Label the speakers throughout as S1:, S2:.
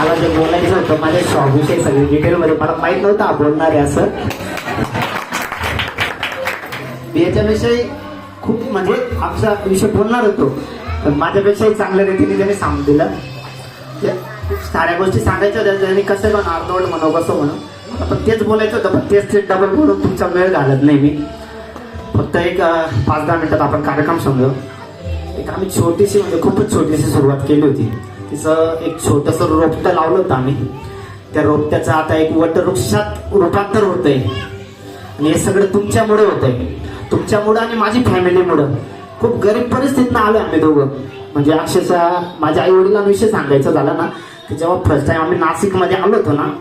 S1: मला जे बोलायचं होतं माझ्या शॉप विषयी सगळी डिटेलमध्ये मला माहीत नव्हतं बोलणार आहे असं. मी याच्याविषयी खूप म्हणजे आमचा विषय बोलणार होतो. पण माझ्यापेक्षाही चांगल्या रीतीने त्याने सांगून दिलं. साऱ्या गोष्टी सांगायच्या होत्या त्यांनी कसं पण अर्धवट म्हणू कसं म्हणू. पण तेच बोलायचं होतं पण तेच ते डबल बोलून तुमचा वेळ घालत नाही मी. फक्त एक पाच दहा मिनिटात आपण कार्यक्रम समजू एक आम्ही छोटीशी म्हणजे खूपच छोटीशी सुरुवात केली होती. तिचं एक छोटंसं रोपटं लावलं होतं आम्ही. त्या रोपट्याचं आता एक वटवृक्षात रूपांतर होतंय. आणि हे सगळं तुमच्यामुळे होतंय. तुमच्यामुळं आणि माझी फॅमिलीमुळं. खूप गरीब परिस्थितीनं आलो आम्ही दोघं. म्हणजे अक्षरशः माझ्या आई वडिलांविषयी सांगायचं झालं ना की जेव्हा फर्स्ट टाइम आम्ही नाशिकमध्ये आलो होतो ना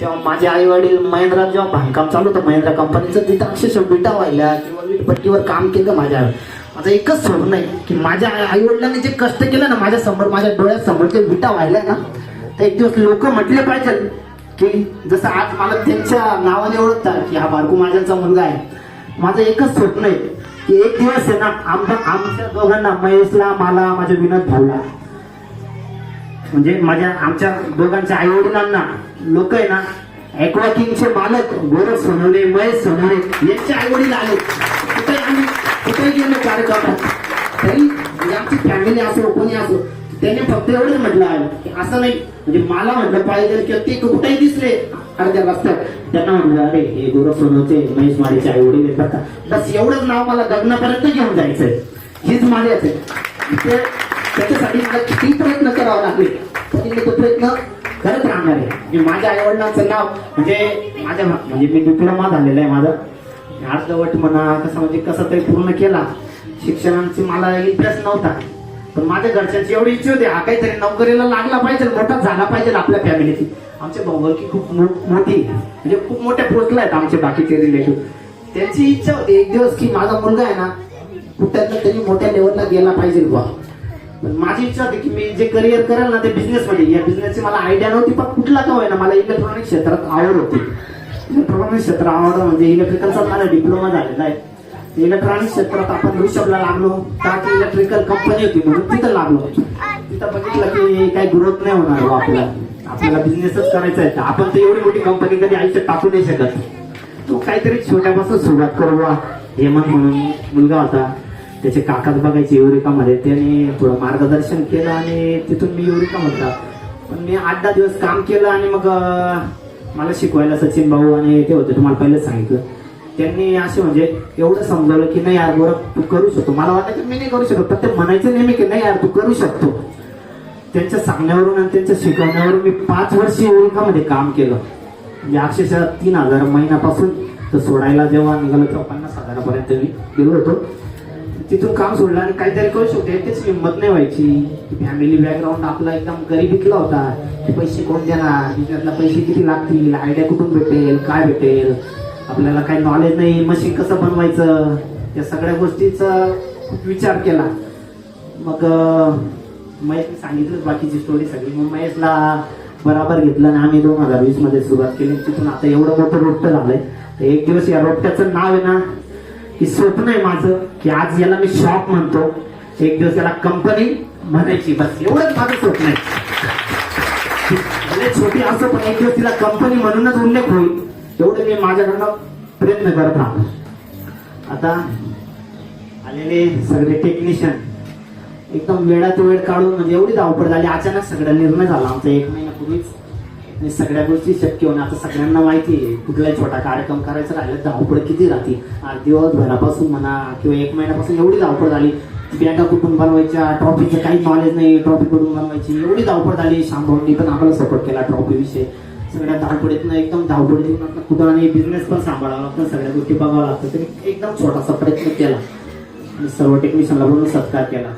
S1: तेव्हा माझे आई वडील महिंद्रा जेव्हा बांधकाम चालू होतं महिंद्रा कंपनीचं तिथं अक्षरशः विटा व्हायला किंवा वीटपट्टीवर काम केलं माझ्या माझं एकच स्वप्न आहे की माझ्या आई वडिलांनी जे कष्ट केलं ना माझ्यासमोर माझ्या डोळ्यासमोर ते विटा व्हायला ना तर एक दिवस लोक म्हटले पाहिजे की जसं आज मला त्यांच्या नावाने ओळखतात की हा बारकू माझ्यांचा मुलगा आहे. माझं एकच स्वप्न आहे की एक दिवस आहे ना आमच्या आमच्या दोघांना महेशला मला माझ्या विनोद भाऊला म्हणजे माझ्या आमच्या दोघांच्या आई वडिलांना लोक आहे ना ऍक्वा किंगचे मालक गोरख सोनवणे महेश सोनवणे यांचे आई वडील आले. कुठे कार्यक्रमात तरी आमची फॅमिली असो कोणी असो त्याने फक्त एवढंच म्हटलं आहे की असं नाही म्हणजे मला म्हटलं पाहिजे किंवा ते कुठेही दिसले अर्ध्या रस्त्यात त्यांना म्हटलं अरे हे गोरख सोनवचे महेश माडीचे आई वडील येतात का बस एवढंच नाव मला लग्नापर्यंत घेऊन जायचंय हीच माझी असेल त्याच्यासाठी मला किती प्रयत्न करावा लागले तरी मी तो प्रयत्न करत राहणार आहे माझ्या आई वडिलांचं नाव म्हणजे माझ्या म्हणजे मी डिप्लोमा झालेला आहे माझं. अर्धवट म्हणा कसं म्हणजे कसं तरी पूर्ण केला. शिक्षणाची मला इंटरेस्ट नव्हता. पण माझ्या घरच्यांची एवढी इच्छा होती हा काहीतरी नोकरीला लागला पाहिजे मोठा झाला पाहिजे आपल्या फॅमिलीची. आमचे भाऊकी खूप मोठी म्हणजे खूप मोठ्या पोचल्या आहेत आमचे बाकीचे रिलेटिव्ह त्यांची इच्छा होती एक दिवस की माझा मुलगा आहे ना कुठल्यातनं तरी मोठ्या लेवलला गेला पाहिजे बुवा. पण माझी इच्छा होती की मी जे करिअर करेल ना ते बिझनेस मध्ये या बिझनेसची मला आयडिया नव्हती पण कुठला का होईना मला इलेक्ट्रॉनिक क्षेत्रात आवड होती. इलेक्ट्रॉनिक क्षेत्र आवडलं म्हणजे इलेक्ट्रिकलचा माझा डिप्लोमा झालेला आहे. इलेक्ट्रॉनिक क्षेत्रात आपण ऋषभला लागलो. का की इलेक्ट्रिकल कंपनी होती म्हणून तिथं लागलो तिथं बघितलं की काही ग्रोथ नाही होणार आपल्याला. आपल्याला बिझनेसच करायचा आहे. तर आपण तर एवढी मोठी कंपनी कधी आयुष्यात टाकू नाही शकत. तो काहीतरी छोट्यापासून सुरुवात करू बा हेमंत म्हणून मुलगा होता. त्याचे काकाच बघायचे युरिकामध्ये त्याने थोडं मार्गदर्शन केलं आणि तिथून मी युरिका म्हणता. पण मी आठ दहा दिवस काम केलं आणि मग मला शिकवायला सचिन भाऊ आणि ते होते तुम्हाला पहिलेच सांगितलं. त्यांनी असे म्हणजे एवढं समजावलं की नाही यार बरं तू करू शकतो. मला वाटायचं मी नाही करू शकतो पण ते म्हणायचं नेहमी की नाही यार तू करू शकतो. त्यांच्या सांगण्यावरून आणि त्यांच्या शिकवण्यावरून मी पाच वर्षी युरिकामध्ये काम केलं. म्हणजे अक्षरशः तीन हजार महिन्यापासून तर सोडायला जेव्हा निघालो तेव्हा पन्नास हजारापर्यंत मी गेलो होतो. तिथून काम सोडलं आणि काहीतरी करू शकतो. याचीच हिंमत नाही व्हायची. फॅमिली बॅकग्राऊंड आपला एकदम गरिबीतला होता. पैसे कोण देणार? बिझनेसला पैसे किती लागतील? आयडिया कुठून भेटेल? काय भेटेल? आपल्याला काही नॉलेज नाही. मशीन कसं बनवायचं? या सगळ्या गोष्टीचा खूप विचार केला. मग महेशने सांगितलं बाकीची स्टोरी सगळी. मग महेशला बराबर घेतलं आणि आम्ही दोन हजार वीसमध्ये सुरुवात केली. तिथून आता एवढं मोठं रोपटं झालंय. तर एक दिवस या रोपट्याचं नाव आहे ना की स्वप्न आहे माझं. की आज याला मी शॉप म्हणतो. एक दिवस याला कंपनी म्हणायची बस एवढंच माझं स्वप्न आहे. भले छोटी असो पण एक दिवस तिला कंपनी म्हणूनच उल्लेख होईल. एवढं मी माझ्याकडनं प्रयत्न करत राहतो. आता आलेले सगळे टेक्निशियन एकदम वेळात वेळ काढून म्हणजे एवढी धावपळ झाली अचानक सगळा निर्णय झाला आमचा एक महिन्यापूर्वीच आणि सगळ्या गोष्टी शक्य होणं. आता सगळ्यांना माहिती आहे कुठलाही छोटा कार्यक्रम करायचा राहिला धावपळ किती राहते. आज दिवसभरापासून म्हणा किंवा एक महिन्यापासून एवढी धावपळ झाली. बॅगा कुठून बनवायच्या ट्रॉफीचं काही नॉलेज नाही ट्रॉफी कुठून बनवायची एवढी धावपळ झाली. शांभवनी पण आम्हाला सपोर्ट केला ट्रॉफीविषयी सगळ्या धावपळीतनं एकदम धावपळीतून कुठं आणि बिझनेस पण सांभाळावा लागतं सगळ्या गोष्टी बघावं लागतं. तरी एकदम छोटासा प्रयत्न केला. आणि सर्व टेक्निशियनला बोलून सत्कार केला.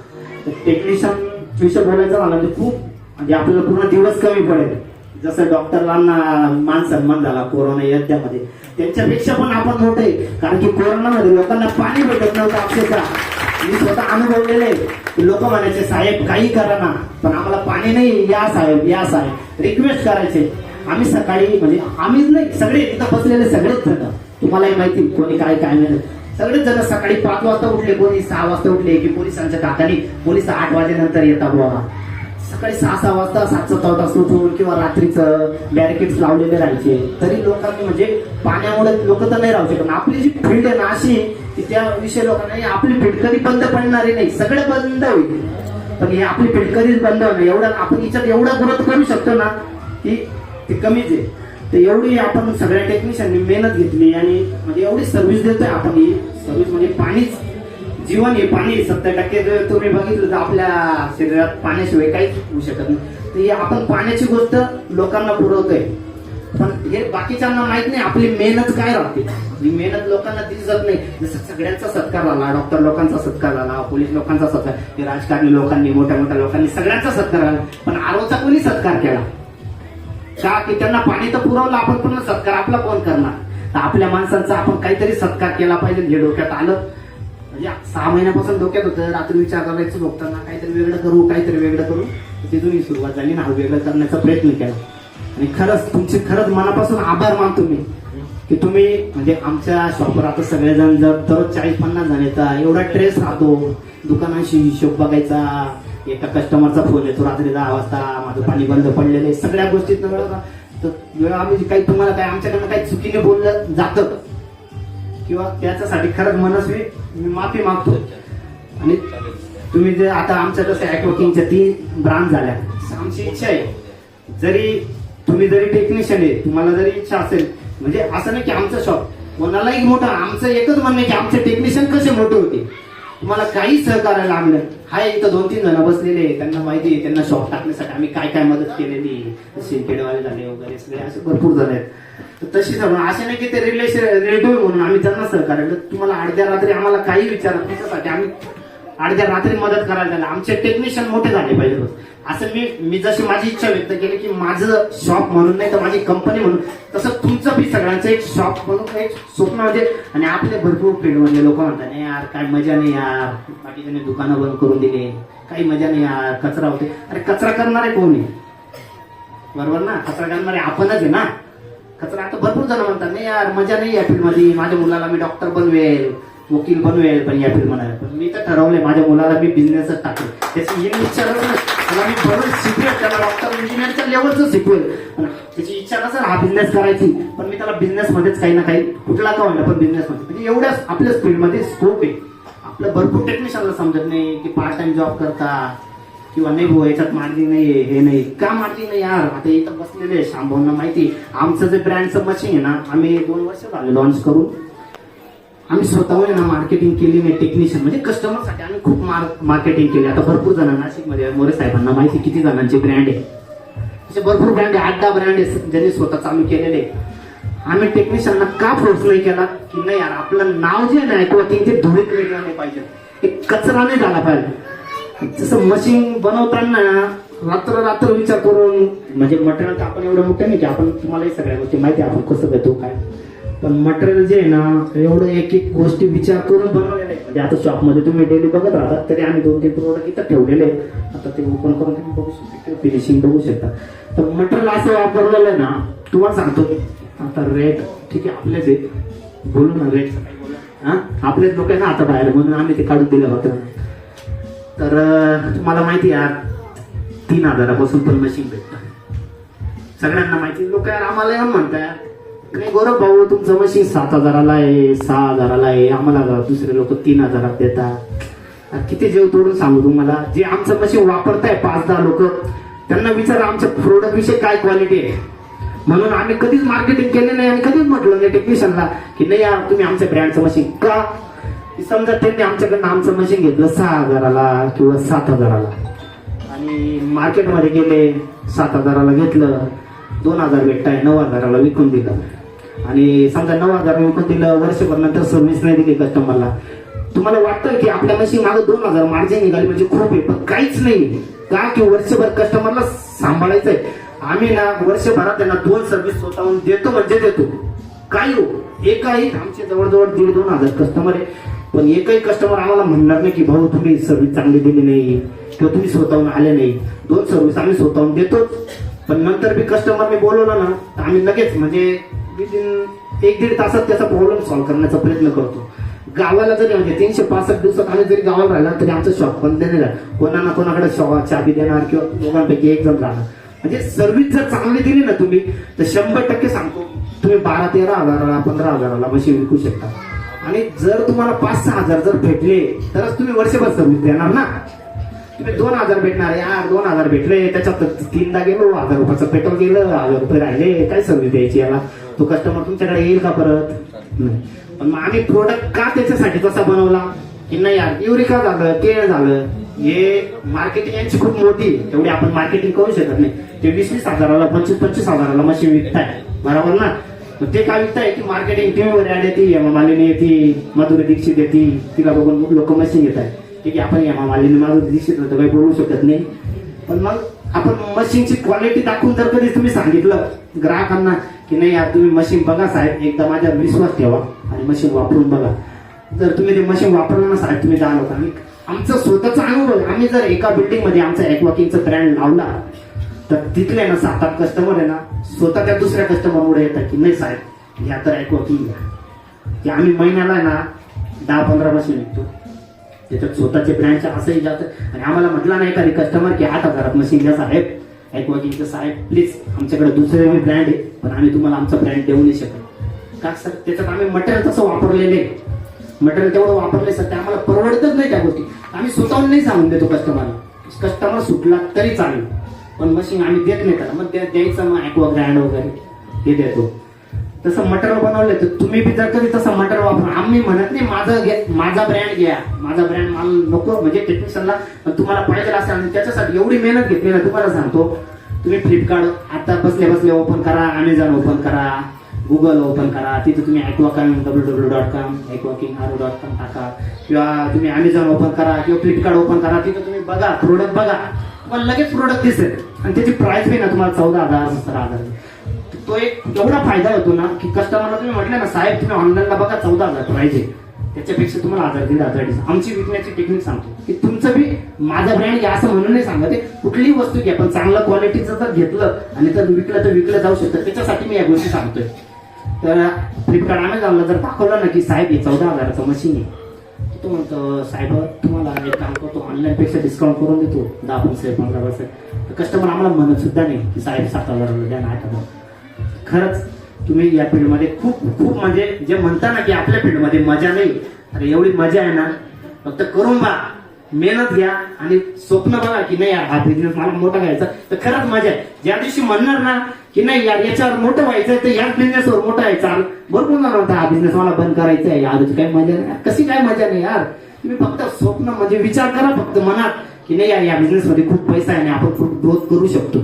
S1: टेक्निशियन विषय बोलायचं झालं तर खूप म्हणजे आपल्याला पूर्ण दिवस कमी पडेल. जसं डॉक्टरांना मान सन्मान झाला कोरोना यज्ञामध्ये त्यांच्यापेक्षा पण आपण मोठे कारण की कोरोनामध्ये लोकांना पाणी भेटत नव्हतं अक्षरशः. मी स्वतः अनुभवलेले लोक म्हणायचे साहेब काही करा ना. पण आम्हाला पाणी नाही. या साहेब या साहेब. रिक्वेस्ट करायचे. आम्ही सकाळी म्हणजे आम्हीच नाही सगळे इथं बसलेले सगळेच जण. तुम्हालाही माहिती कोणी काय काय नाही. सगळेच जण सकाळी पाच वाजता उठले कोणी सहा वाजता उठले की पोलिसांच्या काकानी पोलीस आठ वाजेनंतर येतात बाबा सकाळी सहा सहा वाजता सात सात वाजता उठून किंवा रात्रीचं बॅरिकेड्स लावलेले राहायचे. तरी लोकांनी म्हणजे पाण्यामुळे लोक तर नाही राहू शकत. आपली जी फील्ड आहे ना अशी की त्या विषय लोकांना आपली फील्ड कधी बंद पडणारी नाही. सगळं बंद होईल. पण हे आपली फील्ड कधीच बंद होणार एवढं आपण याच्यात एवढा ग्रोथ करू शकतो ना की ते कमीच आहे. तर एवढी आपण सगळ्या टेक्निशियननी मेहनत घेतली आणि म्हणजे एवढी सर्व्हिस देतोय आपण ही. सर्व्हिस म्हणजे पाणीच. जीवन हे पाणी सत्तर टक्के जर तुम्ही बघितलं तर आपल्या शरीरात पाण्याशिवाय काहीच होऊ शकत नाही. तर हे आपण पाण्याची गोष्ट लोकांना पुरवतोय. पण हे बाकीच्यांना माहीत नाही आपली मेहनत काय राहते? ही मेहनत लोकांना दिसत नाही. जसं सगळ्यांचा सत्कार झाला डॉक्टर लोकांचा सत्कार झाला पोलीस लोकांचा सत्कार राजकारणी लोकांनी मोठ्या मोठ्या लोकांनी सगळ्यांचा सत्कार झाला. पण आरोचा कोणी सत्कार केला? का? की त्यांना पाणी तर पुरवलं आपण पण सत्कार आपला कोण करणार? तर आपल्या माणसांचा आपण काहीतरी सत्कार केला पाहिजे हे डोक्यात आलं. म्हणजे सहा महिन्यापासून डोक्यात होतं रात्री विचार करायचं बघताना काहीतरी वेगळं करू काहीतरी वेगळं करू. तिथून ही सुरुवात झाली ना हा वेगळं करण्याचा प्रयत्न केला. आणि खरंच तुमचे खरंच मनापासून आभार मानतो मी. की तुम्ही म्हणजे आमच्या शॉपवर आता सगळेजण जर दररोज चाळीस पन्नास जण येतात एवढा ट्रेस राहतो. दुकानाशी हिशोब बघायचा एका कस्टमरचा फोन येतो रात्री दहा वाजता माझं पाणी बंद पडलेलं आहे सगळ्या गोष्टीत तर वेळ आम्ही काही तुम्हाला काय आमच्याकडनं काही चुकीने बोललं जातं किंवा त्याच्यासाठी खरंच मनस्वी मी माफी मागतो. आणि तुम्ही जे आता आमच्या कसं ॲटवर्किंगच्या तीन ब्रांच झाल्या. आमची इच्छा आहे जरी तुम्ही जरी टेक्निशियन आहे तुम्हाला जरी इच्छा असेल म्हणजे असं नाही की आमचं शॉप कोणालाही मोठं आमचं एकच म्हणणं आहे की आमचे टेक्निशियन कसे मोठे होते तुम्हाला काही सहकार्य लागलं हाय इथं दोन तीन जण बसलेले आहे, त्यांना माहिती आहे त्यांना शॉप टाकण्यासाठी आम्ही काय काय मदत केलेली शिंकेडवाले झाले वगैरे सगळे असे भरपूर जण आहेत. तर तशी जमा असे नाही की ते रिलेशन रिलेटिव्ह म्हणून आम्ही त्यांना सहकार्य तुम्हाला अर्ध्या रात्री आम्हाला काही विचारत तुमच्यासाठी आम्ही अर्ध्या रात्री मदत करायला झालं आमचे टेक्निशियन मोठे झाले पाहिजे रोज. असं मी मी जशी माझी इच्छा व्यक्त केली की माझं शॉप म्हणून नाही तर माझी कंपनी म्हणून तसं तुमचं बी सगळ्यांचं एक शॉप म्हणून एक स्वप्न म्हणजे आणि आपले भरपूर फील्डमधले म्हणजे लोक म्हणतात नाही यार काय मजा नाही यार. बाकीच्याने दुकानं बंद करून दिले. काही मजा नाही यार. कचरा होते अरे कचरा करणारे कोण आहे? बरोबर ना? कचरा करणारे आपणच आहे ना? कचरा आता भरपूर जण म्हणतात नाही यार मजा नाही या फील्डमध्ये माझ्या मुलाला मी डॉक्टर बनवेल वकील बनवेल पण या फील्डमध्ये पण मी तर ठरवलंय माझ्या मुलाला मी बिझनेसच टाकेल. त्याची ही इच्छा त्याला मी बनवून शिकवेल. त्याला डॉक्टर इंजिनिअरच्या लेवलचं शिकवेल. त्याची इच्छा नसेल हा बिझनेस करायची. पण मी त्याला बिझनेस मध्येच काही ना काही कुठला का म्हणलं पण बिझनेस मध्ये. म्हणजे एवढ्याच आपल्याच फील्डमध्ये स्कोप आहे. आपलं भरपूर टेक्निशियनला समजत नाही की पार्ट टाइम जॉब करता किंवा नाही भाऊ याच्यात मार्जिन नाही हे नाही. का मार्जिन नाही यार? आता इथं बसलेले शांभवना माहिती. आमचं जे ब्रँडचं मशीन आहे ना आम्ही दोन वर्ष झाले लॉन्च करून. आम्ही स्वतःवर ना मार्केटिंग केली नाही टेक्निशियन म्हणजे कस्टमरसाठी आम्ही खूप मार्केटिंग केली. आता भरपूर जण नाशिकमध्ये मोरे साहेबांना माहिती किती जणांचे ब्रँड आहे. असे भरपूर ब्रँड आहे आठ दहा ब्रँड आहे ज्यांनी स्वतः चालू केलेले आहे. आम्ही टेक्निशियनना का फोर्स नाही केला? की नाही यार आपलं नाव जे नाही किंवा त्यांचे धुळीत वेगळं नाही पाहिजे. एक कचरा नाही झाला पाहिजे. जसं मशीन बनवताना रात्र रात्र विचार करून म्हणजे मटेरियल तर आपण एवढं मोठं नाही की आपण तुम्हालाही सगळ्या गोष्टी माहिती आहे आपण कसं घेतो काय. पण मटेरियल जे आहे ना एवढं एक एक गोष्टी विचार करून बनवलेलं आहे. म्हणजे आता शॉपमध्ये तुम्ही डेली बघत राहतात तरी आम्ही दोन तीन प्रोडक्ट इथं ठेवलेले आहेत. आता ते ओपन करून तुम्ही बघू शकता फिनिशिंग बघू शकता. तर मटेरियल असं वापरलेलं आहे ना तुम्हाला सांगतो आता रेट ठीक आहे आपलेच आहे. बोलू ना रेट हां? आपलेच लोक आहे ना आता बाहेर म्हणून आम्ही ते काढून दिलं होतं. तर तुम्हाला माहिती आहे यार तीन हजारापासून पण मशीन भेटत. सगळ्यांना माहिती लोक यार आम्हाला येऊन म्हणतात नाही गौरव भाऊ तुमचं मशीन सात हजाराला आहे सहा हजाराला आहे आम्हाला दुसरे लोक तीन हजारात देतात किती जीव तोडून सांगू तुम्हाला? जे आमचं मशीन वापरताय पाच दहा लोक त्यांना विचारा आमच्या प्रोडक्ट विषयी काय क्वालिटी आहे. म्हणून आम्ही कधीच मार्केटिंग केले नाही आणि कधीच म्हटलं नाही टेक्निशियनला की नाही यार तुम्ही आमच्या ब्रँडचं मशीन का की समजा त्यांनी आमच्याकडनं आमचं मशीन घेतलं सहा हजाराला किंवा सात हजाराला. आणि मार्केटमध्ये गेले सात हजाराला घेतलं दोन हजार भेटताय नऊ हजाराला विकून दिलं. आणि समजा नऊ हजार विकून दिलं वर्षभर नंतर सर्व्हिस नाही दिली कस्टमरला तुम्हाला वाटतं की आपल्या मशीन मागे दोन हजार मार्जिन निघाली म्हणजे खूप आहे पण काहीच नाही. का की वर्षभर कस्टमरला सांभाळायचंय? आम्ही ना वर्षभरात त्यांना दोन सर्व्हिस स्वतःहून देतो म्हणजे देतो. काही हो एकाही आमचे जवळजवळ दीड दोन हजार कस्टमर आहे. पण एकही कस्टमर आम्हाला म्हणणार नाही की भाऊ तुम्ही सर्व्हिस चांगली दिली नाही किंवा तुम्ही स्वतःहून आले नाही. दोन सर्व्हिस आम्ही स्वतःहून देतोच. पण नंतर बी कस्टमरने बोलवलं ना तर आम्ही लगेच म्हणजे विदिन एक दीड तासात त्याचा प्रॉब्लेम सॉल्व्ह करण्याचा प्रयत्न करतो. गावाला जरी म्हणजे तीनशे पासष्ट दिवसात आम्ही जरी गावाला राहिला तरी आमचं शॉप बंद देणार कोणा ना कोणाकडे शॉ चाबी देणार किंवा दोघांपैकी एक जण राहणार. म्हणजे सर्व्हिस जर चांगली दिली ना तुम्ही तर शंभर टक्के सांगतो तुम्ही बारा तेरा हजाराला पंधरा हजाराला मशीन विकू शकता. आणि जर तुम्हाला पाच सहा हजार जर भेटले तरच तुम्ही वर्षभर सर्व्हिस देणार ना. तुम्ही दोन हजार भेटणार यार दोन हजार भेटले त्याच्यात तीनदा गेलो हजार रुपयाचं पेट्रोल गेलं हजार रुपये राहिले काय सर्व्हिस द्यायची याला? तो कस्टमर तुमच्याकडे येईल का परत? नाही. पण मग आम्ही प्रोडक्ट का त्याच्यासाठी तसा बनवला? की नाही यार युरिका झालं ते झालं हे मार्केटिंग यांची खूप मोठी तेवढी आपण मार्केटिंग करू शकत नाही. ते वीस वीस हजाराला पंचवीस पंचवीस हजाराला मशीन विकताय. बरोबर ना? ते काय विकताय? की मार्केटिंग टीव्हीवर ऍड येते हेमा मालिनी येते माधुरी दीक्षित येते. तिला बघून लोक मशीन येत आहे ठीक आहे आपण हेमा मालिनी माधुरी दीक्षित होतं काही बोलू शकत नाही. पण मग आपण मशीनची क्वालिटी दाखवून तर कधी तुम्ही सांगितलं ग्राहकांना की नाही यार तुम्ही मशीन बघा साहेब एकदा माझ्यावर विश्वास ठेवा आणि मशीन वापरून बघा. जर तुम्ही ते मशीन वापरलं ना साहेब तुम्ही जाणवता. आणि आमचा स्वतःचा अनुभव आम्ही जर एका बिल्डिंगमध्ये आमचा एकवॉकिंगचा ब्रँड लावला तर तिथले ना सात आठ कस्टमर आहे ना स्वतः त्या दुसऱ्या कस्टमरमुळे येतात की नाही साहेब या तर एकवॉकिंग घ्या की आम्ही महिन्याला आहे ना दहा पंधरा मशीन विकतो. त्याच्यात स्वतःचे ब्रँच असंही जातं. आणि आम्हाला म्हटलं नाही एखादी कस्टमर की आठ हजारात मशीन घ्या साहेब. ऐकू की साहेब प्लीज आमच्याकडे दुसरे ब्रँड आहे पण आम्ही तुम्हाला आमचा ब्रँड देऊ नाही शकत. का सर? त्याच्यात आम्ही मटेरियल तसं वापरलेले मटेरियल तेवढं वापरले सर ते आम्हाला परवडतच नाही त्या गोष्टी. आम्ही स्वतःहून नाही सांगून देतो कस्टमरला कस्टमर सुटला तरी चालेल. पण मशीन आम्ही देत नाही त्याला. मग त्या द्यायचं मग ॲक्वा ग्रँड वगैरे. हे देतो. तसं मटेरियल बनवलं तर तुम्ही बी जर कधी तसं मटेरियल वापरा. आम्ही म्हणत नाही माझं घे माझा ब्रँड घ्या. माझा ब्रँड मला नको. म्हणजे टेक्निशियनला तुम्हाला पाहिजे असेल आणि त्याच्यासाठी एवढी मेहनत घेतली ना तुम्हाला सांगतो. तुम्ही फ्लिपकार्ट आता बसले बसले ओपन करा अमेझॉन ओपन करा गुगल ओपन करा. तिथे तुम्ही ऐकवाकॉम डब्ल्यू डब्ल्यू डॉट कॉम ऐकवाकिंग आरो डॉट कॉम टाका. किंवा तुम्ही अमेझॉन ओपन करा किंवा फ्लिपकार्ट ओपन करा. तिथे तुम्ही बघा प्रोडक्ट बघा. तुम्हाला लगेच प्रोडक्ट दिसेल. आणि त्याची प्राइस बी ना तुम्हाला चौदा हजार सतरा हजार. तो एक एवढा फायदा होतो ना की कस्टमरला तुम्ही म्हटलं ना साहेब तुम्ही ऑनलाईनला बघा चौदा हजार प्राइस आहे त्याच्यापेक्षा तुम्हाला हजार दिला हजार डिस्काउंट. आमची विकण्याची टेक्निक सांगतो. की तुमचं बी माझा ब्रँड घ्या असं म्हणून नाही सांगत आहे. कुठलीही वस्तू घ्या पण चांगलं क्वालिटीचं जर घेतलं आणि जर विकलं तर विकलं जाऊ शकतं. त्याच्यासाठी मी या गोष्टी सांगतोय. तर फ्लिपकार्ट अमेझॉनला जर दाखवलं ना की साहेब हे चौदा हजाराचं मशीन आहे. तो म्हणतो साहेब तुम्हाला एक काम करतो. ऑनलाईनपेक्षा डिस्काउंट करून देतो. दहा पर्सेंट पंधरा पर्सेंट कस्टमर आम्हाला म्हणत सुद्धा नाही की साहेब सात हजार द्या ना आठ हजार. खरंच तुम्ही या फील्डमध्ये खूप खूप म्हणजे जे म्हणता ना की आपल्या फील्डमध्ये मजा नाही अरे एवढी मजा आहे ना फक्त करून बघा मेहनत घ्या आणि स्वप्न बघा की नाही यार हा बिझनेस मला मोठा घ्यायचा तर खरंच मजा आहे. ज्या दिवशी म्हणणार ना की नाही यार याच्यावर मोठं व्हायचं तर याच बिझनेसवर मोठं व्हायचं भरपूर जण हा बिझनेस मला बंद करायचा आहे यार काही मजा नाही. कशी काय मजा नाही यार? तुम्ही फक्त स्वप्न म्हणजे विचार करा फक्त मनात की नाही यार या बिझनेस मध्ये खूप पैसा आहे आणि आपण खूप ग्रोथ करू शकतो.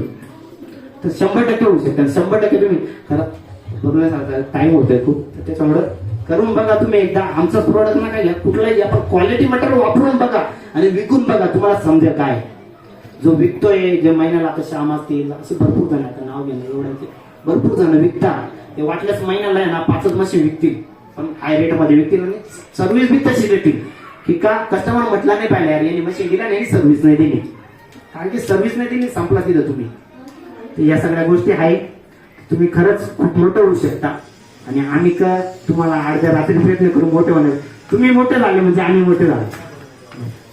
S1: तर शंभर टक्के होऊ शकतात शंभर टक्के तुम्ही खरं टाइम होतोय खूप. त्याच्यामुळे करून बघा तुम्ही एकदा. आमचं प्रोडक्ट नका घ्या कुठलाही आपण क्वालिटी मटेरियल वापरून बघा आणि विकून बघा तुम्हाला समजेल काय. जो विकतोय जे महिन्याला आता श्याम असतील असे भरपूर जण आता नाव घेणं एवढ्यांचे भरपूर जण विकतात. ते वाटल्यास महिन्याला आहे ना पाचच मशीन विकतील. पण हाय रेटमध्ये विकतील आणि सर्व्हिस बी तशी देतील. की का कस्टमर म्हटला नाही पाहिलं यार यांनी मशीन दिला नाही सर्व्हिस नाही दिली. कारण की सर्व्हिस नाही दिली संपला तिथं तुम्ही. या सगळ्या गोष्टी आहे तुम्ही खरंच खूप मोठं होऊ शकता. आणि आम्ही का तुम्हाला अर्ध्या रात्री प्रयत्न करून मोठे होणार तुम्ही मोठे झाले म्हणजे आम्ही मोठे झालो.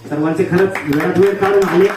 S1: सर्वांचे खरंच वेळात वेळ काढून आले.